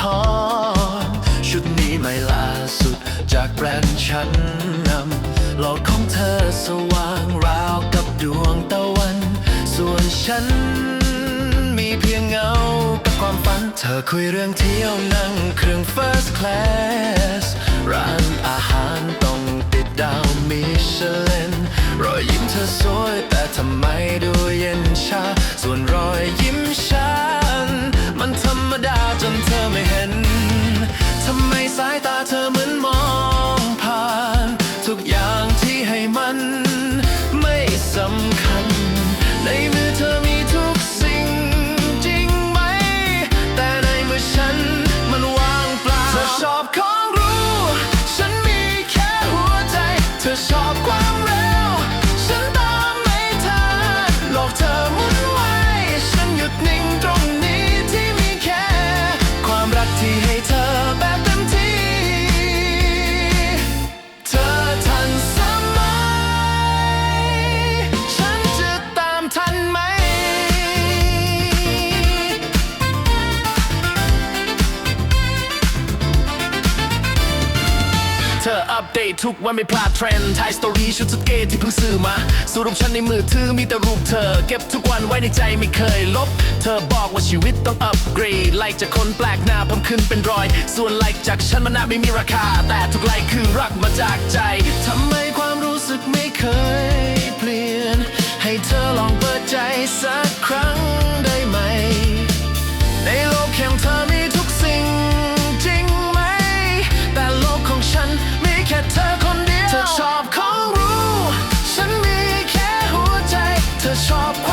ท้อน ชุดนี้ไม่ล่าสุดจากแบรนด์ชั้นนำหลอดของเธอสว่างราวกับดวงตะวัน ส่วนฉัน มีเพียงเงากับความฝัน เธอคุยเรื่องเที่ยวนั่งเครื่อง first class ร้านอาหารต้องติดดาวมิชลินรอยยิ้มเธอสวยแต่ทำไมดูเย็นชา เธออัปเดตทุกวันไม่พลาดเทรนด์ถ่ายสตอรี่ชุดสเกตที่เพิ่งซื้อมา สรุปฉันในมือถือมีแต่รูปเธอ เก็บทุกวันไว้ในใจไม่เคยลบ เธอบอกว่าชีวิตต้องอัปเกรดไลค์จากคนแปลกหน้าเพิ่มขึ้นเป็นรอย ส่วนไลค์จากฉันมันน่าไม่มีราคา แต่ทุกไลค์คือรักมาจากใจทำไมความรู้สึกไม่เคยเปลี่ยน ให้เธอลองเปิดใจสักครั้ง to shop